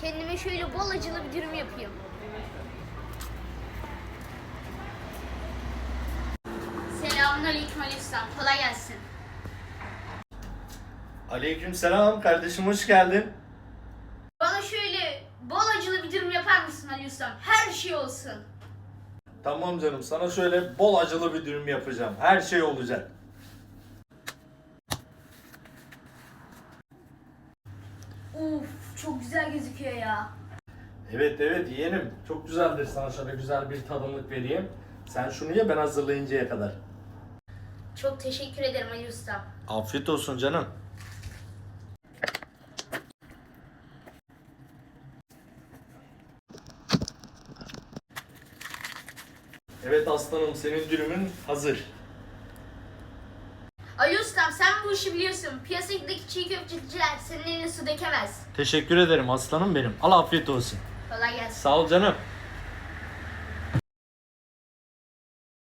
Kendime şöyle bol acılı bir dürüm yapayım. Selamünaleyküm Ali Ustam. Kolay gelsin. Aleykümselam kardeşim hoş geldin. Bana şöyle bol acılı bir dürüm yapar mısın Ali Ustam? Her şey olsun. Tamam canım sana şöyle bol acılı bir dürüm yapacağım. Her şey olacak. Uf çok güzel gözüküyor ya. Evet evet yeğenim. Çok güzeldir sana şöyle güzel bir tadımlık vereyim. Sen şunu ye ben hazırlayıncaya kadar. Çok teşekkür ederim Ali Ustam. Afiyet olsun canım. Evet aslanım senin dürümün hazır. Ali Ustam sen bu işi biliyorsun. Piyasadaki çiğ köfteciler senin eline su dökemez. Teşekkür ederim aslanım benim. Al afiyet olsun. Kolay gelsin. Sağ ol canım.